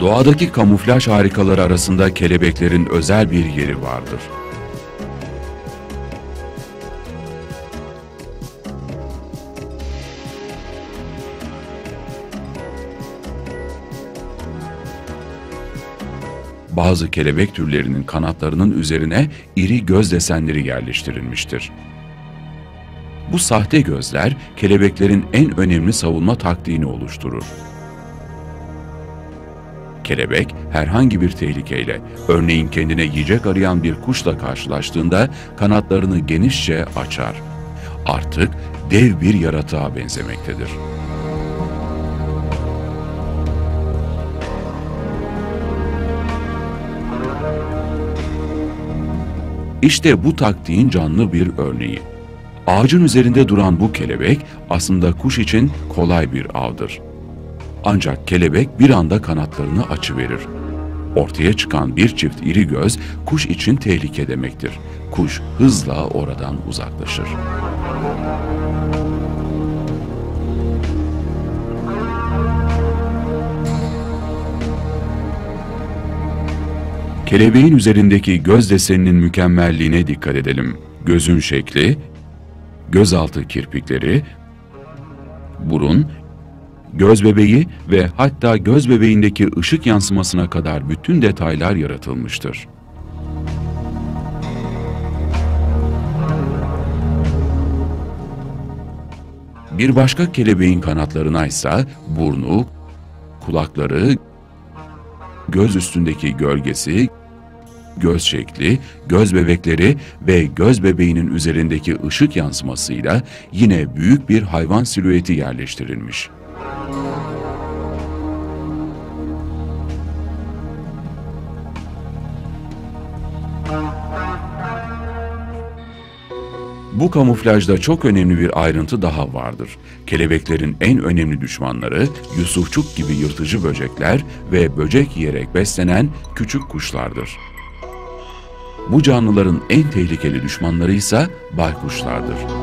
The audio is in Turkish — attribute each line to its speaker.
Speaker 1: Doğadaki kamuflaj harikaları arasında kelebeklerin özel bir yeri vardır. Bazı kelebek türlerinin kanatlarının üzerine iri göz desenleri yerleştirilmiştir. Bu sahte gözler kelebeklerin en önemli savunma taktiğini oluşturur. Kelebek herhangi bir tehlikeyle, örneğin kendine yiyecek arayan bir kuşla karşılaştığında kanatlarını genişçe açar. Artık dev bir yaratığa benzemektedir. İşte bu taktiğin canlı bir örneği. Ağacın üzerinde duran bu kelebek aslında kuş için kolay bir avdır. Ancak kelebek bir anda kanatlarını açıverir. Ortaya çıkan bir çift iri göz kuş için tehlike demektir. Kuş hızla oradan uzaklaşır. Kelebeğin üzerindeki göz deseninin mükemmelliğine dikkat edelim. Gözün şekli, gözaltı kirpikleri, burun, göz bebeği ve hatta göz bebeğindeki ışık yansımasına kadar bütün detaylar yaratılmıştır. Bir başka kelebeğin kanatlarına ise burnu, kulakları, göz üstündeki gölgesi, göz şekli, göz bebekleri ve göz bebeğinin üzerindeki ışık yansımasıyla yine büyük bir hayvan silüeti yerleştirilmiş. Bu kamuflajda çok önemli bir ayrıntı daha vardır. Kelebeklerin en önemli düşmanları Yusufçuk gibi yırtıcı böcekler ve böcek yiyerek beslenen küçük kuşlardır. Bu canlıların en tehlikeli düşmanları ise baykuşlardır.